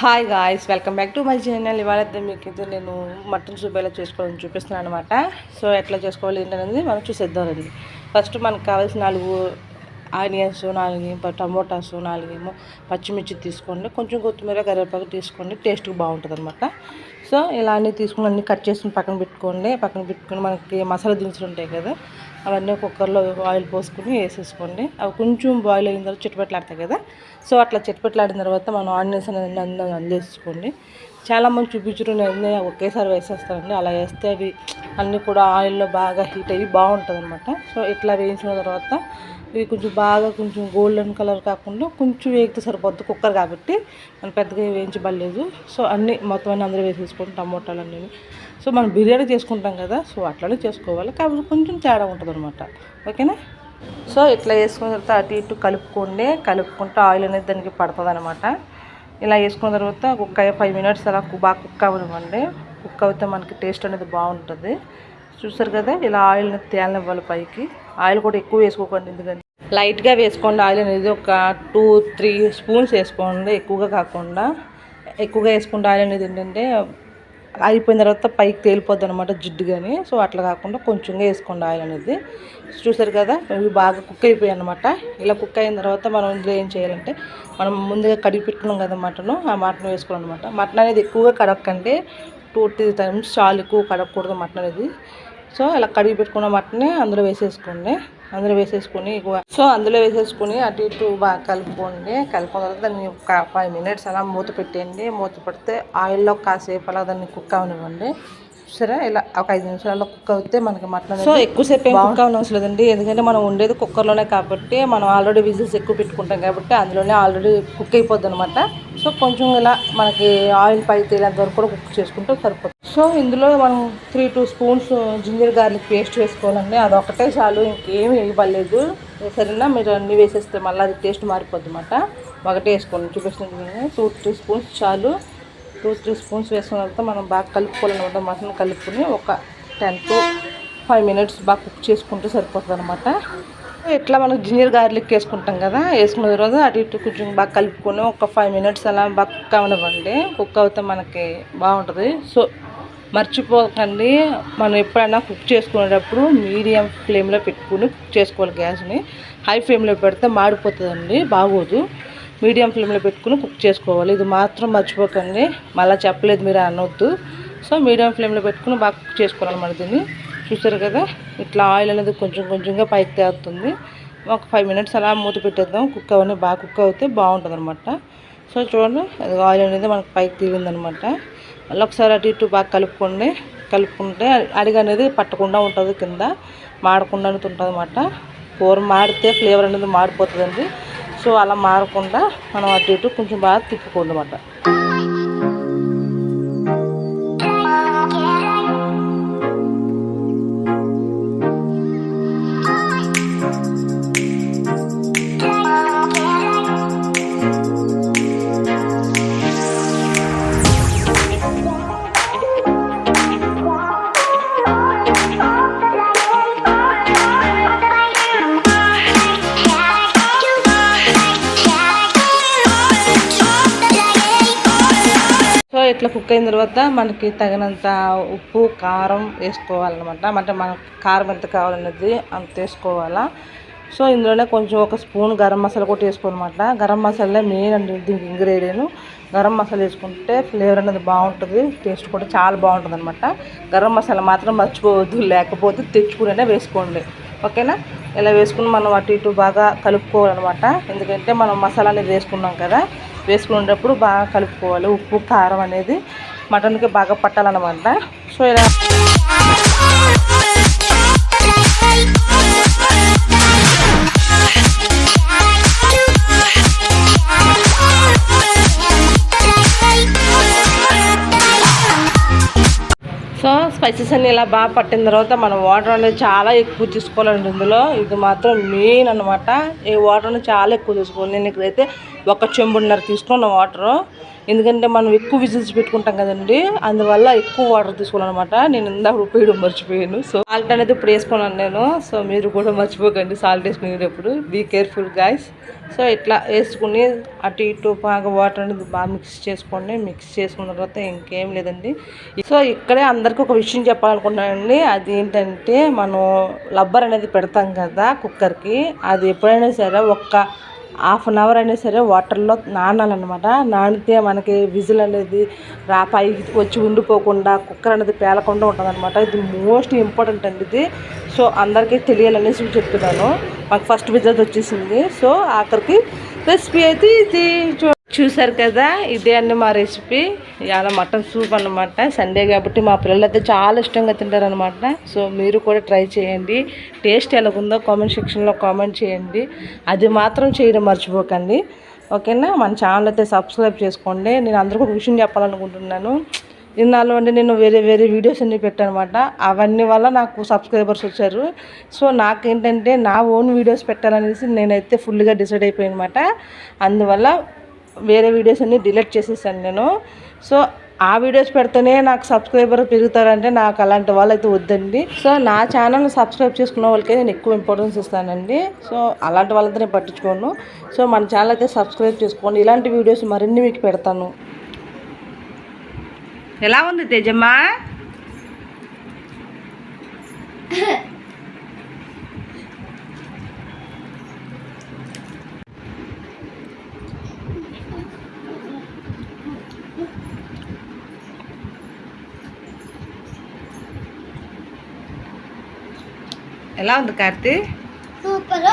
Hi guys welcome back to my channel ఇవాళ మీకు ఇది నేను మటన్ సూప్ ఎలా చేసుకోవాలని చూపిస్తున్నాను అనమాట సో ఎట్లా చేసుకోవాలి ఏంటనేది మనం చూసేద్దామండి ఫస్ట్ మనకు కావాల్సిన నాలుగు ఆనియన్స్ నాలుగేమో టమోటాస్ నాలుగేమో పచ్చిమిర్చి తీసుకోండి. కొంచెం కొత్తిమీర కరివేపాకు తీసుకోండి. టేస్ట్ బాగుంటుంది అనమాట సో ఇలా అన్నీ తీసుకుని అన్నీ కట్ చేసుకుని పక్కన పెట్టుకోండి. పక్కన పెట్టుకుని మనకి మసాలా దినుసులు ఉంటాయి కదా అవన్నీ కుక్కర్లో ఆయిల్ పోసుకుని వేసేసుకోండి. అవి కొంచెం బాయిల్ అయిన తర్వాత చిట్టుపెట్లాడతాయి కదా. సో అట్లా చిట్టుపెట్లాడిన తర్వాత మనం ఆనియన్స్ అనేది అందరం అందేసుకోండి. చాలామంది చూపించరు నేను ఒకేసారి వేసేస్తానండి అలా వేస్తే అవి అన్నీ కూడా ఆయిల్లో బాగా హీట్ అయ్యి బాగుంటుంది అనమాట సో ఇట్లా వేయించిన తర్వాత ఇవి కొంచెం బాగా కొంచెం గోల్డెన్ కలర్ కాకుండా కొంచెం వేగితే సరిపోద్ది కుక్కర్ కాబట్టి. మనం పెద్దగా వేయించబడలేదు. సో అన్నీ మొత్తం అన్నీ అందరూ వేసేసుకోండి టమోటాలు అన్నీ సో మనం బిర్యానీ చేసుకుంటాం కదా సో అట్లానే చేసుకోవాలి. కాబట్టి కొంచెం తేడా ఉంటుంది అనమాట ఓకేనా? సో ఇట్లా వేసుకున్న తర్వాత అటు ఇటు కలుపుకోండి. కలుపుకుంటే ఆయిల్ అనేది దానికి పడుతుంది అనమాట ఇలా వేసుకున్న తర్వాత కుక్క ఫైవ్ మినిట్స్ అలా కు- బాగా కుక్ అవ్వనివ్వండి. కుక్ అవుతే మనకి టేస్ట్ అనేది బాగుంటుంది. చూసారు కదా ఇలా ఆయిల్ అనేది తేలనివ్వాలి పైకి. ఆయిల్ కూడా ఎక్కువ వేసుకోకండి ఎందుకంటే లైట్గా వేసుకోండి. ఆయిల్ అనేది ఒక టూ త్రీ స్పూన్స్ వేసుకోండి ఎక్కువగా కాకుండా. ఎక్కువగా వేసుకుంటే ఆయిల్ అనేది ఏంటంటే అయిపోయిన తర్వాత పైకి తేలిపోద్ది అనమాట జిడ్డు కానీ సో అట్లా కాకుండా కొంచెంగా వేసుకోండి ఆయిల్ అనేది. చూసారు కదా ఇవి బాగా కుక్ అయిపోయాయి అనమాట ఇలా కుక్ అయిన తర్వాత మనం ఇందులో ఏం చేయాలంటే మనం ముందుగా కడిగి పెట్టుకున్నాం కదా మటన్ ఆ మటన్ వేసుకోవాలన్నమాట. మటన్ అనేది ఎక్కువగా కడగకండి టూ త్రీ టైమ్స్ చాలు ఎక్కువ కడగకూడదు మటన్ అనేది. సో ఇలా కడిగి పెట్టుకున్న మటన్ని అందులో వేసేసుకోండి. అందులో వేసేసుకొని సో అందులో వేసేసుకొని అటు ఇటు బాగా కలుపుకోండి. కలుపుకున్న తర్వాత దాన్ని ఒక ఫైవ్ మినిట్స్ అలా మూత పెట్టేయండి. మూత పెడితే ఆయిల్లో కాసేపు అలా దాన్ని కుక్ అవనివ్వండి. సరే ఇలా ఒక ఐదు నిమిషాల్లో కుక్ అవుతే మనకి మటన్ సో ఎక్కువసేపు ఏం కుక్ అవనవసరం లేదండి. ఎందుకంటే మనం ఉండేది కుక్కర్లోనే కాబట్టి మనం ఆల్రెడీ విజిల్స్ ఎక్కువ పెట్టుకుంటాం కాబట్టి అందులోనే ఆల్రెడీ కుక్ అయిపోద్ది అనమాట సో కొంచెం ఇలా మనకి ఆయిల్ పై తేలేంత వరకు కూడా కుక్ చేసుకుంటే సరిపోతుంది. సో ఇందులో మనం three two spoons ginger garlic paste వేసుకోవాలండి అదొకటే చాలు ఇంకేమి వేయబడలేదు. సరేనా? మీరు అన్నీ వేసేస్తే మళ్ళీ అది టేస్ట్ మారిపోద్ది అనమాట ఒకటే వేసుకోండి. చూపిస్తుంది టూ త్రీ స్పూన్స్ చాలు. టూ త్రీ స్పూన్స్ వేసుకున్న తర్వాత మనం బాగా కలుపుకోవాలన్నమాట మటన్ కలుపుకొని ఒక టెన్ టు ఫైవ్ మినిట్స్ బాగా కుక్ చేసుకుంటే సరిపోతుంది అనమాట ఇట్లా మనం జింజర్ గార్లిక్ వేసుకుంటాం కదా వేసుకున్న తర్వాత అటు ఇటు కొంచెం బాగా కలుపుకొని ఒక ఫైవ్ మినిట్స్ అలా బాగా కుక్ అవనివ్వండి కుక్ అవుతే మనకి బాగుంటుంది. సో మర్చిపోకండి. మనం ఎప్పుడైనా కుక్ చేసుకునేటప్పుడు మీడియం ఫ్లేమ్లో పెట్టుకుని కుక్ చేసుకోవాలి గ్యాస్ని హై ఫ్లేమ్లో పెడితే మాడిపోతుందండి బాగోదు. మీడియం ఫ్లేమ్లో పెట్టుకుని కుక్ చేసుకోవాలి. ఇది మాత్రం మర్చిపోకండి. మళ్ళీ చెప్పలేదు మీరు అనొద్దు. సో మీడియం ఫ్లేమ్లో పెట్టుకుని బాగా కుక్ చేసుకోవాలన్నమాట దీన్ని. చూసారు కదా? ఇట్లా ఆయిల్ అనేది కొంచెం కొంచెంగా పైకి తేరుతుంది. ఒక ఫైవ్ మినిట్స్ అలా మూత పెట్టేద్దాం. కుక్ అవన్నీ బాగా కుక్ అవుతే బాగుంటుంది అనమాట సో చూడండి అది ఆయిల్ అనేది మనకు పైకి తీరిందనమాట మళ్ళీ ఒకసారి అటు ఇటు బాగా కలుపుకోండి. కలుపుకుంటే అడిగి అనేది పట్టకుండా ఉంటుంది కింద. మాడకుండా ఉంటుంది అనమాట కూర మాడితే ఫ్లేవర్ అనేది మాడిపోతుందండి. సో అలా మారకుండా మనం అటు ఇటు కొంచెం బాగా తిప్పుకోండి అనమాట ఇట్లా కుక్ అయిన తర్వాత మనకి తగినంత ఉప్పు కారం వేసుకోవాలన్నమాట. అంటే మనకు కారం ఎంత కావాలన్నది అంత వేసుకోవాలా. సో ఇందులోనే కొంచెం ఒక స్పూన్ గరం మసాలా కూడా వేసుకోవాలన్నమాట. గరం మసాలా మెయిన్ అండి దీనికి ఇంగ్రీడియంట్ గరం మసాలా వేసుకుంటే ఫ్లేవర్ అనేది బాగుంటుంది టేస్ట్ కూడా చాలా బాగుంటుంది అనమాట గరం మసాలా మాత్రం మర్చిపోవద్దు లేకపోతే తెచ్చుకునే వేసుకోండి. ఓకేనా? ఇలా వేసుకుని మనం అటు ఇటు బాగా కలుపుకోవాలన్నమాట. ఎందుకంటే మనం మసాలా అనేది వేసుకున్నాం కదా వేసుకునేటప్పుడు బాగా కలుపుకోవాలి. ఉప్పు కారం అనేది మటన్కి బాగా పట్టాలన్నమాట. సో ఇలా స్పైసెస్ అన్ని ఇలా బాగా పట్టిన తర్వాత మనం వాటర్ అనేది చాలా ఎక్కువ తీసుకోవాలండి. ఇందులో ఇది మాత్రం మెయిన్ అనమాట ఈ వాటర్ని చాలా ఎక్కువ తీసుకోవాలి. నేను ఇక్కడైతే ఒక చెంబున్నర తీసుకున్న వాటరు ఎందుకంటే మనం ఎక్కువ విజిల్స్ పెట్టుకుంటాం కదండి అందువల్ల ఎక్కువ వాటర్ తీసుకోవాలన్నమాట. నేను ఇందాక ఉపయోగం మర్చిపోయాను. సో సాల్ట్ అనేది ఇప్పుడు వేసుకున్నాను నేను. సో మీరు కూడా మర్చిపోకండి సాల్ట్ వేసుకునేటప్పుడు బీ కేర్ఫుల్ గాయస్ సో ఇట్లా వేసుకుని అటు ఇటు బాగా వాటర్ అనేది బాగా మిక్స్ చేసుకోండి. మిక్స్ చేసుకున్న తర్వాత ఇంకేం లేదండి. సో ఇక్కడే అందరికీ ఒక విషయం చెప్పాలనుకున్నానండి అది ఏంటంటే మనం రబ్బర్ అనేది పెడతాం కదా కుక్కర్కి. అది ఎప్పుడైనా సరే ఒక్క హాఫ్ అన్ అవర్ అయినా సరే వాటర్లో నానాలన్నమాట. నానితే మనకి విజిల్ అనేది రా పైకి వచ్చి ఉండిపోకుండా కుక్కర్ అనేది పేలకుండా ఉంటుందన్నమాట. ఇది మోస్ట్ ఇంపార్టెంట్ అండి ఇది. సో అందరికీ తెలియాలనేసి చెప్తున్నాను. మాకు ఫస్ట్ విజిల్ వచ్చేసింది. సో ఆఖరికి రెసిపీ అయితే ఇది. చూసారు కదా ఇదే అండి మా రెసిపీ ఇవాళ మటన్ సూప్ అన్నమాట. సండే కాబట్టి మా పిల్లలు అయితే చాలా ఇష్టంగా తింటారనమాట సో మీరు కూడా ట్రై చేయండి. టేస్ట్ ఎలాగుందో కామెంట్ సెక్షన్లో కామెంట్ చేయండి. అది మాత్రం చేయడం మర్చిపోకండి. ఓకేనా? మన ఛానల్ అయితే సబ్స్క్రైబ్ చేసుకోండి. నేను అందరికీ ఒక విషయం చెప్పాలనుకుంటున్నాను. ఇన్నాళ్ళు అంటే నేను వేరే వేరే వీడియోస్ అన్ని పెట్టాను అనమాట అవన్నీ వల్ల నాకు సబ్స్క్రైబర్స్ వచ్చారు. సో నాకేంటంటే నా ఓన్ వీడియోస్ పెట్టాలనేసి నేనైతే ఫుల్గా డిసైడ్ అయిపోయాను అనమాట అందువల్ల వేరే వీడియోస్ అన్నీ డిలీట్ చేసేసాను నేను. సో ఆ వీడియోస్ పెడితేనే నాకు సబ్స్క్రైబర్ పెరుగుతారంటే నాకు అలాంటి వాళ్ళైతే వద్దండి. సో నా ఛానల్ని సబ్స్క్రైబ్ చేసుకున్న వాళ్ళకే నేను ఎక్కువ ఇంపార్టెన్స్ ఇస్తానండి. సో అలాంటి వాళ్ళతో నేను పట్టించుకోను. సో మన ఛానల్ అయితే సబ్స్క్రైబ్ చేసుకోండి. ఇలాంటి వీడియోస్ మరిన్ని మీకు పెడతాను. ఎలా ఉంది తేజమ్మా? ఎలా ఉంది కార్తీ? సూపర్.